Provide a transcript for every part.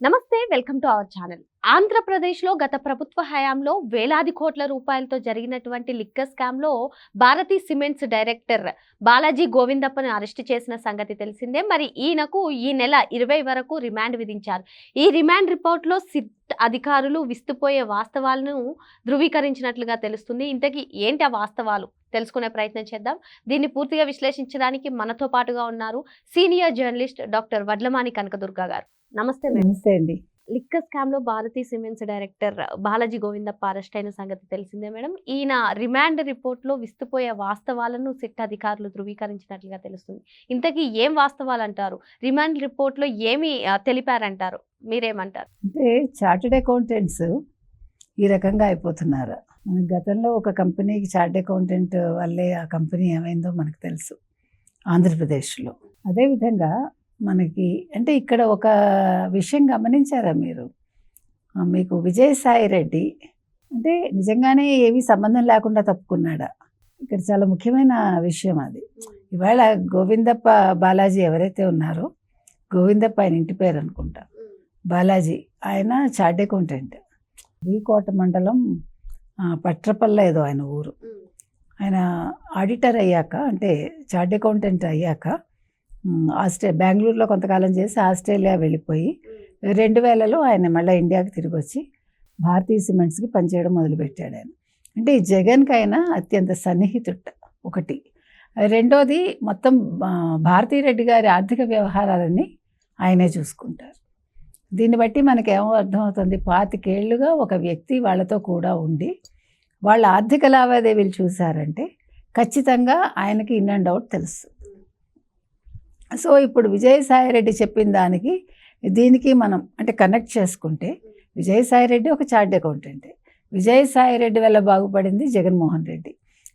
నమస్తే welcome to our channel. ఆంధ్రప్రదేశ్లో గత ప్రభుత్వ హయాంలో వేలాది కోట్ల రూపాయలతో జరిగినటువంటి లిక్కర్ స్కామ్లో భారతీ సిమెంట్స్ డైరెక్టర్ బాలాజీ గోవిందప్పను అరెస్ట్ చేసిన సంగతి తెలిసిందే. మరి ఈయనకు ఈ నెల ఇరవై వరకు రిమాండ్ విధించారు. ఈ రిమాండ్ రిపోర్ట్లో సిట్ అధికారులు విస్తుపోయే వాస్తవాలను ధృవీకరించినట్లుగా తెలుస్తుంది. ఇంతకీ ఏంటి ఆ వాస్తవాలు? తెలుసుకునే ప్రయత్నం చేద్దాం. దీన్ని పూర్తిగా విశ్లేషించడానికి మనతో పాటుగా ఉన్నారు senior journalist doctor Vadlamani Kanakadurga garu. నమస్తే నమస్తే అండి. లిక్కర్ స్కామ్లో Bharathi cements director Balaji Govindappa arrest అయిన సంగతి తెలిసిందే మేడం. ఈయన రిమాండ్ రిపోర్ట్లో విస్తుపోయే వాస్తవాలను సిట్ అధికారులు ధృవీకరించినట్లుగా తెలుస్తుంది. ఇంతకీ ఏం వాస్తవాలు అంటారు రిమాండ్ రిపోర్ట్లో ఏమి తెలిపారంటారు? మీరేమంటారు? అంటే చార్టెడ్ అకౌంటెంట్స్ ఈ రకంగా అయిపోతున్నారు. మన గతంలో ఒక కంపెనీకి చార్టెడ్ అకౌంటెంట్ వల్లే ఆ కంపెనీ ఏమైందో మనకు తెలుసు. ఆంధ్రప్రదేశ్లో. అదేవిధంగా మనకి అంటే ఇక్కడ ఒక విషయం గమనించారా మీరు? మీకు విజయసాయి రెడ్డి అంటే నిజంగానే ఏమీ సంబంధం లేకుండా తప్పుకున్నాడా? ఇక్కడ చాలా ముఖ్యమైన విషయం అది. ఇవాళ గోవిందప్ప బాలాజీ ఎవరైతే ఉన్నారో గోవిందప్ప ఆయన ఇంటి పేరు అనుకుంటా. బాలాజీ ఆయన చార్ట్ అకౌంటెంట్. కోట మండలం పట్రపల్ల ఏదో ఆయన ఊరు. ఆయన ఆడిటర్ అయ్యాక అంటే చార్ట్ అకౌంటెంట్ అయ్యాక ఆస్ట్రే బెంగళూరులో కొంతకాలం చేసి ఆస్ట్రేలియా వెళ్ళిపోయి రెండు వేలలో ఆయన మళ్ళీ ఇండియాకి తిరిగి వచ్చి భారతీయ సిమెంట్స్కి పనిచేయడం మొదలుపెట్టాడు ఆయన. అంటే ఈ జగన్కి ఆయన అత్యంత సన్నిహితుడు ఒకటి. రెండోది మొత్తం భారతీ రెడ్డి గారి ఆర్థిక వ్యవహారాలన్నీ ఆయనే చూసుకుంటారు. దీన్ని బట్టి మనకి ఏమో అర్థమవుతుంది పాతికేళ్ళుగా ఒక వ్యక్తి వాళ్ళతో కూడా ఉండి వాళ్ళ ఆర్థిక లావాదేవీలు చూశారంటే ఖచ్చితంగా ఆయనకి ఇన్ అండ్ అవుట్ తెలుసు. సో ఇప్పుడు విజయసాయిరెడ్డి చెప్పిన దానికి దీనికి మనం అంటే కనెక్ట్ చేసుకుంటే విజయసాయిరెడ్డి ఒక చార్ట్ అకౌంటెంట్. విజయసాయిరెడ్డి వల్ల బాగుపడింది జగన్మోహన్ రెడ్డి.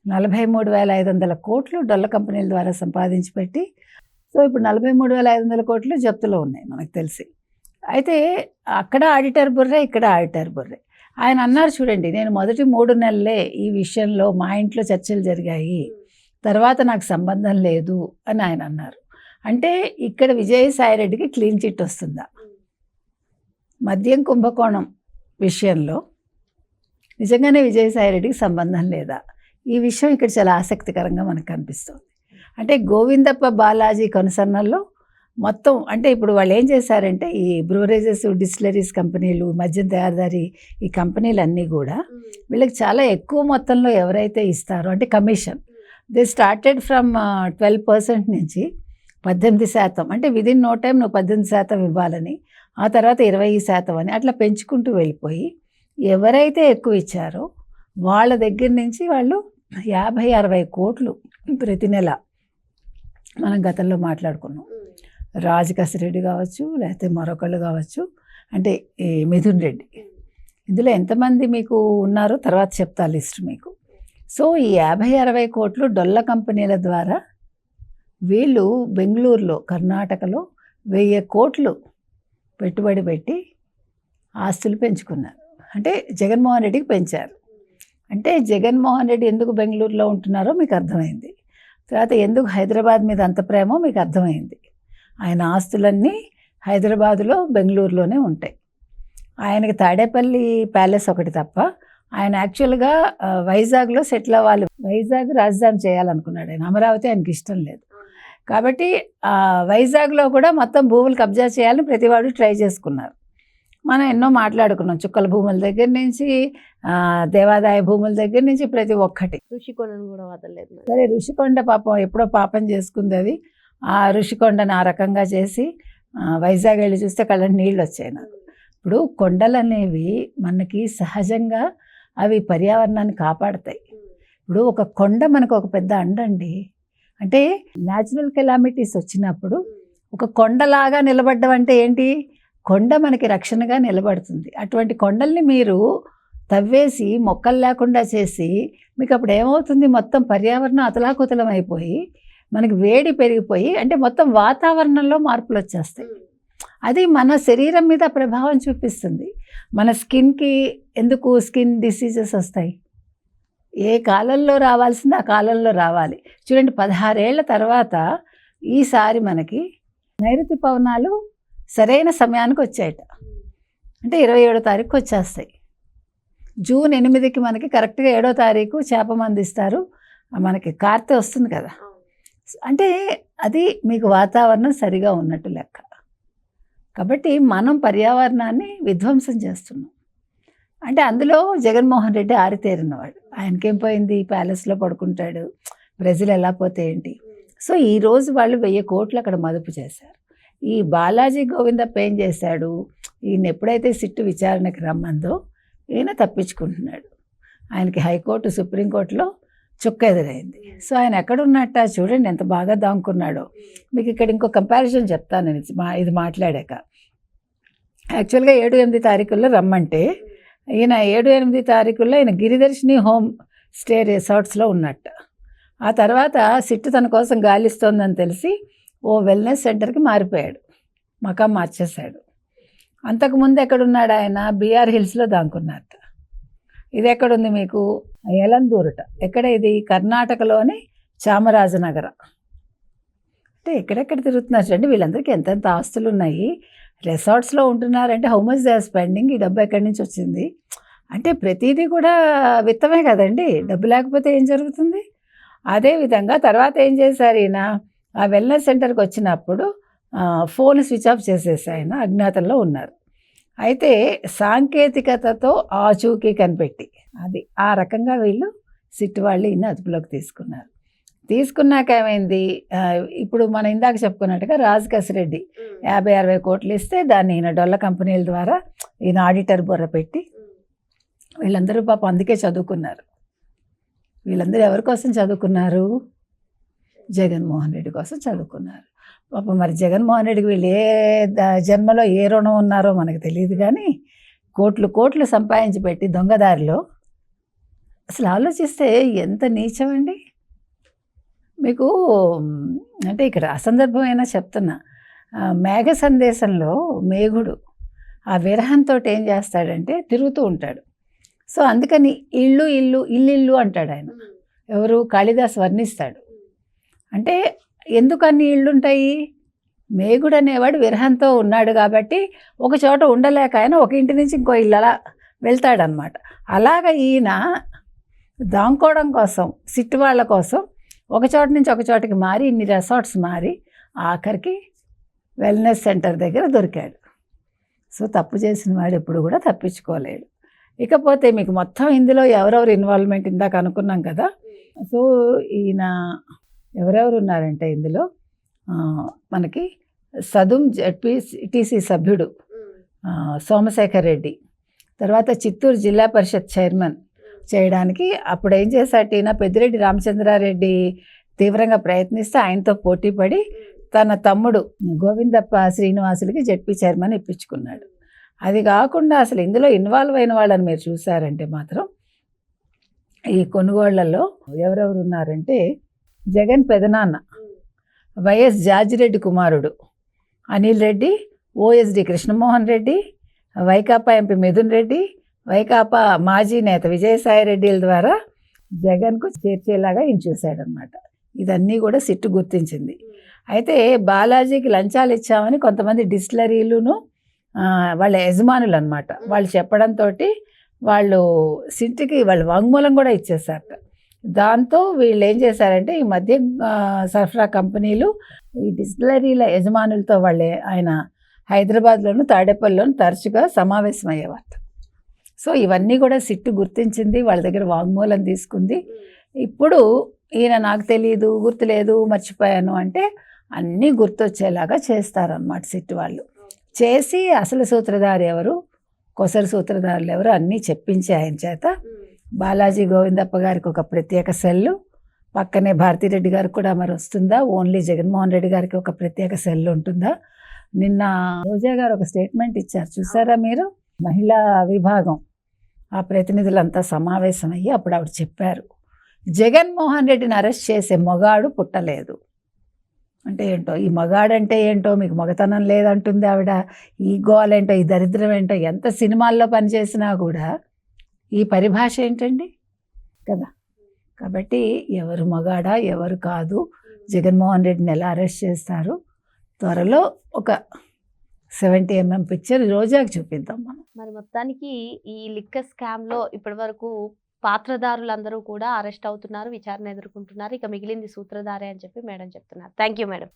నలభై మూడు వేల ఐదు వందల కోట్లు డొల్ల కంపెనీల ద్వారా సంపాదించి పెట్టి సో ఇప్పుడు నలభై మూడు వేల ఐదు వందల కోట్లు జప్తులో ఉన్నాయి మనకు తెలిసి. అయితే అక్కడ ఆడిటర్ బుర్రే ఇక్కడ ఆడిటర్ బుర్రే. ఆయన అన్నారు చూడండి నేను మొదటి మూడు నెలలే ఈ విషయంలో మా ఇంట్లో చర్చలు జరిగాయి. తర్వాత నాకు సంబంధం లేదు అని ఆయన అన్నారు. అంటే ఇక్కడ విజయసాయిరెడ్డికి క్లీన్ చిట్ వస్తుందా? మద్యం కుంభకోణం విషయంలో నిజంగానే విజయసాయిరెడ్డికి సంబంధం లేదా? ఈ విషయం ఇక్కడ చాలా ఆసక్తికరంగా మనకు కనిపిస్తుంది. అంటే గోవిందప్ప బాలాజీ కనుసన్నల్లో మొత్తం అంటే ఇప్పుడు వాళ్ళు ఏం చేశారంటే ఈ బ్రూవరేజెస్ డిస్టిలరీస్ కంపెనీలు మద్యం తయారుదారి ఈ కంపెనీలన్నీ కూడా వీళ్ళకి చాలా ఎక్కువ మొత్తంలో ఎవరైతే ఇస్తారో అంటే commission. They started from twelve percent నుంచి పద్దెనిమిది శాతం. అంటే విదిన్ నో టైం నువ్వు పద్దెనిమిది శాతం ఇవ్వాలని ఆ తర్వాత ఇరవై శాతం అని అట్లా పెంచుకుంటూ వెళ్ళిపోయి ఎవరైతే ఎక్కువ ఇచ్చారో వాళ్ళ దగ్గర నుంచి వాళ్ళు యాభై అరవై కోట్లు ప్రతి నెల మనం గతంలో మాట్లాడుకున్నాం. రాజకస్ రెడ్డి కావచ్చు లేకపోతే మరొకళ్ళు కావచ్చు అంటే మిథున్ రెడ్డి. ఇందులో ఎంతమంది మీకు ఉన్నారో తర్వాత చెప్తా లిస్ట్ మీకు. సో ఈ యాభై అరవై కోట్లు డొల్ల కంపెనీల ద్వారా వీళ్ళు బెంగళూరులో కర్ణాటకలో వెయ్యి కోట్లు పెట్టుబడి పెట్టి ఆస్తులు పెంచుకున్నారు. అంటే జగన్మోహన్ రెడ్డికి పెంచారు. అంటే జగన్మోహన్ రెడ్డి ఎందుకు బెంగళూరులో ఉంటున్నారో మీకు అర్థమైంది. తర్వాత ఎందుకు హైదరాబాద్ మీద అంత ప్రేమో మీకు అర్థమైంది. ఆయన ఆస్తులన్నీ హైదరాబాదులో బెంగళూరులోనే ఉంటాయి. ఆయనకి తాడేపల్లి ప్యాలెస్ ఒకటి తప్ప ఆయన యాక్చువల్గా వైజాగ్లో సెటిల్ అవ్వాలి. వైజాగ్ రాజధాని చేయాలనుకున్నాడు ఆయన. అమరావతి ఆయనకి ఇష్టం లేదు. కాబట్టి వైజాగ్లో కూడా మొత్తం భూములు కబ్జా చేయాలని ప్రతివాడు ట్రై చేసుకున్నారు. మనం ఎన్నో మాట్లాడుకున్నాం. చుక్కల భూముల దగ్గర నుంచి ఆ, దేవాదాయ భూముల దగ్గర నుంచి ప్రతి ఒక్కటి. ఋషికొండను కూడా వదలలేదు. సరే ఋషికొండ పాపం ఎప్పుడో పాపం చేసుకుంది అది. ఆ ఋషికొండను ఆ రకంగా చేసి వైజాగ్ వెళ్ళి చూస్తే కళ్ళని నీళ్ళు వచ్చాయి నాకు. ఇప్పుడు కొండలు అనేవి మనకి సహజంగా అవి పర్యావరణాన్ని కాపాడతాయి. ఇప్పుడు ఒక కొండ మనకు ఒక పెద్ద అండండి. అంటే న్యాచురల్ కెలామిటీస్ వచ్చినప్పుడు ఒక కొండలాగా నిలబడ్డం అంటే ఏంటి? కొండ మనకి రక్షణగా నిలబడుతుంది. అటువంటి కొండల్ని మీరు తవ్వేసి మొక్కలు లేకుండా చేసి మీకు అప్పుడు ఏమవుతుంది? మొత్తం పర్యావరణం అతలాకుతలం అయిపోయి మనకి వేడి పెరిగిపోయి అంటే మొత్తం వాతావరణంలో మార్పులు వచ్చేస్తాయి. అది మన శరీరం మీద ప్రభావం చూపిస్తుంది. మన స్కిన్కి ఎందుకు స్కిన్ డిసీజెస్ వస్తాయి? ఏ కాలంలో రావాల్సింది ఆ కాలంలో రావాలి. చూడండి పదహారేళ్ళ తర్వాత ఈసారి మనకి నైరుతి పవనాలు సరైన సమయానికి వచ్చాయట. అంటే ఇరవై ఏడో తారీఖుకి వచ్చేస్తాయి. జూన్ ఎనిమిదికి మనకి కరెక్ట్గా ఏడో తారీఖు చేప మందిస్తారు. మనకి కార్తె వస్తుంది కదా. అంటే అది మీకు వాతావరణం సరిగా ఉన్నట్టు లెక్క. కాబట్టి మనం పర్యావరణాన్ని విధ్వంసం చేస్తున్నాం. అంటే అందులో జగన్మోహన్ రెడ్డి ఆరితేరినవాడు. ఆయనకేం పోయింది ప్యాలెస్లో పడుకుంటాడు. ప్రజలు ఎలా పోతే ఏంటి? సో ఈ రోజు వాళ్ళు వెయ్యి కోట్లు అక్కడ మదుపు చేశారు. ఈ బాలాజీ గోవిందప్ప ఏం చేశాడు? ఈయన ఎప్పుడైతే సిట్టు విచారణకి రమ్మందో ఈయన తప్పించుకుంటున్నాడు. ఆయనకి హైకోర్టు సుప్రీంకోర్టులో చుక్క ఎదురైంది. సో ఆయన ఎక్కడున్నట్ట? చూడండి ఎంత బాగా దాముకున్నాడో మీకు ఇక్కడ ఇంకో కంపారిజన్ చెప్తాను నేను. మా ఇది మాట్లాడాక. యాక్చువల్గా ఏడు ఎనిమిది తారీఖుల్లో రమ్మంటే ఈయన ఏడు ఎనిమిది తారీఖుల్లో ఈయన గిరిదర్శిని హోమ్ స్టే రిసార్ట్స్లో ఉన్నట్ట. ఆ తర్వాత సిట్టు తన కోసం గాలిస్తోందని తెలిసి ఓ వెల్నెస్ సెంటర్కి మారిపోయాడు. మకాం మార్చేశాడు. అంతకుముందు ఎక్కడున్నాడు ఆయన? బీఆర్ హిల్స్లో దాంకున్నట్ట ఇది ఎక్కడుంది మీకు? ఎలందూరుట. ఎక్కడ ఇది? కర్ణాటకలోని చామరాజనగర. అంటే ఎక్కడెక్కడ తిరుగుతున్నారు చూడండి వీళ్ళందరికీ ఎంతెంత ఆస్తులు ఉన్నాయి రిసార్ట్స్లో ఉంటున్నారంటే how much they are spending ఈ డబ్బు ఎక్కడి నుంచి వచ్చింది? అంటే ప్రతిదీ కూడా విత్తమే కదండి. డబ్బు లేకపోతే ఏం జరుగుతుంది? అదేవిధంగా తర్వాత ఏం చేశారు ఈయన? ఆ వెల్నెస్ సెంటర్కి వచ్చినప్పుడు ఫోన్ స్విచ్ ఆఫ్ చేసేసి ఆయన అజ్ఞాతంలో ఉన్నారు. అయితే సాంకేతికతతో ఆచూకీ కనిపెట్టి అది ఆ రకంగా వీళ్ళు సిట్టు వాళ్ళు ఈయన అదుపులోకి తీసుకున్నారు. తీసుకున్నాక ఏమైంది? ఇప్పుడు మనం ఇందాక చెప్పుకున్నట్టుగా రాజ్ కసిరెడ్డి యాభై అరవై కోట్లు ఇస్తే దాన్ని ఈయన డొల్ల కంపెనీల ద్వారా ఈయన ఆడిటర్ బుర్ర పెట్టి వీళ్ళందరూ పాపం అందుకే చదువుకున్నారు. వీళ్ళందరూ ఎవరి కోసం చదువుకున్నారు? జగన్మోహన్ రెడ్డి కోసం చదువుకున్నారు. పాపం మరి జగన్మోహన్ రెడ్డికి వీళ్ళు ఏ ద- జన్మలో ఏ రుణం ఉన్నారో మనకు తెలియదు కానీ కోట్లు కోట్లు సంపాదించి పెట్టి దొంగదారిలో అసలు ఆలోచిస్తే ఎంత నీచమండి? మీకు అంటే ఇక్కడ అసందర్భమైనా చెప్తున్నా. మేఘ సందేశంలో మేఘుడు ఆ విరహంతో ఏం చేస్తాడంటే తిరుగుతూ ఉంటాడు. సో అందుకని ఇల్లు ఇల్లు ఇల్లు ఇల్లు అంటాడు ఆయన ఎవరు? కాళిదాస్ వర్ణిస్తాడు. అంటే ఎందుకన్ని ఇళ్ళుంటాయి? ఇళ్ళు ఉంటాయి మేఘుడు అనేవాడు విరహంతో ఉన్నాడు కాబట్టి ఒక చోట ఉండలేక ఆయన ఒక ఇంటి నుంచి ఇంకో ఇల్లు అలా వెళ్తాడనమాట. అలాగ ఈయన దాంకోవడం కోసం సిట్టు వాళ్ళ కోసం ఒక చోట నుంచి ఒక చోటకి మారి ఇన్ని రెసార్ట్స్ మారి ఆఖరికి వెల్నెస్ సెంటర్ దగ్గర దొరికాడు. సో తప్పు చేసిన వాడు ఎప్పుడు కూడా తప్పించుకోలేడు. ఇకపోతే మీకు మొత్తం ఇందులో ఎవరెవరు ఇన్వాల్వ్మెంట్ ఇందాక అనుకున్నాం కదా? సో ఈయన ఎవరెవరు ఉన్నారంటే ఇందులో మనకి సదుం జడ్పీటీసీ సభ్యుడు సోమశేఖర్ రెడ్డి. తర్వాత చిత్తూరు జిల్లా పరిషత్ చైర్మన్ చేయడానికి అప్పుడు ఏం చేశారు టీనా పెద్దిరెడ్డి రామచంద్రారెడ్డి తీవ్రంగా ప్రయత్నిస్తే ఆయనతో పోటీ పడి తన తమ్ముడు గోవిందప్ప శ్రీనివాసులకి జడ్పీ చైర్మన్ ఇప్పించుకున్నాడు. అది కాకుండా అసలు ఇందులో ఇన్వాల్వ్ అయిన వాళ్ళని మీరు చూసారంటే మాత్రం ఈ కొనుగోళ్ళలో ఎవరెవరు ఉన్నారంటే జగన్ పెదనాన్న వైఎస్ జార్జిరెడ్డి కుమారుడు అనిల్ రెడ్డి ఓఎస్డి కృష్ణమోహన్ రెడ్డి వైకాపా ఎంపీ మిథున్ రెడ్డి వైకాపా మాజీ నేత విజయసాయి రెడ్డిల ద్వారా జగన్కు చేర్చేలాగా ఈయన చూశాడనమాట ఇదన్నీ కూడా సిట్టు గుర్తించింది. అయితే బాలాజీకి లంచాలు ఇచ్చామని కొంతమంది డిస్టిలరీలును వాళ్ళ యజమానులు అనమాట వాళ్ళు చెప్పడంతో వాళ్ళు సిట్టికి వాళ్ళు వాంగ్మూలం కూడా ఇచ్చేసారట దాంతో వీళ్ళు ఏం చేశారంటే ఈ మధ్య సరఫరా కంపెనీలు ఈ డిస్టిలరీల యజమానులతో వాళ్ళే ఆయన హైదరాబాద్లోను తాడేపల్లిలోను తరచుగా సమావేశం అయ్యేవారు సో ఇవన్నీ కూడా సిట్టు గుర్తించింది వాళ్ళ దగ్గర వాంగ్మూలం తీసుకుంది. ఇప్పుడు ఈయన నాకు తెలియదు గుర్తులేదు మర్చిపోయాను అంటే అన్నీ గుర్తొచ్చేలాగా చేస్తారన్నమాట సిట్టు వాళ్ళు. చేసి అసలు సూత్రధారి ఎవరు? కొసరు సూత్రధారులు ఎవరు? అన్నీ చెప్పించి ఆయన చేత బాలాజీ గోవిందప్ప గారికి ఒక ప్రత్యేక సెల్లు పక్కనే భారతిరెడ్డి గారికి కూడా మరి వస్తుందా? ఓన్లీ జగన్మోహన్ రెడ్డి గారికి ఒక ప్రత్యేక సెల్ ఉంటుందా? నిన్న రోజా గారు ఒక స్టేట్మెంట్ ఇచ్చారు. చూసారా మీరు? మహిళా విభాగం. ఆ ప్రతినిధులంతా సమావేశమయ్యి అప్పుడు ఆవిడ చెప్పారు జగన్మోహన్ రెడ్డిని అరెస్ట్ చేసే మగాడు పుట్టలేదు. అంటే ఏంటో ఈ మగాడంటే ఏంటో మీకు మగతనం లేదంటుంది ఆవిడ ఈ గోలేంటో ఈ దరిద్రం ఏంటో ఎంత సినిమాల్లో పనిచేసినా కూడా ఈ పరిభాష ఏంటండి? కదా. కాబట్టి ఎవరు మగాడా ఎవరు కాదు జగన్మోహన్ రెడ్డిని ఎలా అరెస్ట్ చేస్తారు? త్వరలో ఒక సెవెంటీ ఎంఎం పిక్చర్ రోజాకి చూపిద్దాం మనం. మరి మొత్తానికి ఈ లిక్కర్ స్కామ్లో ఇప్పటి వరకు పాత్రదారులందరూ కూడా అరెస్ట్ అవుతున్నారు విచారణ ఎదుర్కొంటున్నారు. ఇక మిగిలింది సూత్రధారే అని చెప్పి మేడం చెప్తున్నారు. Thank you madam.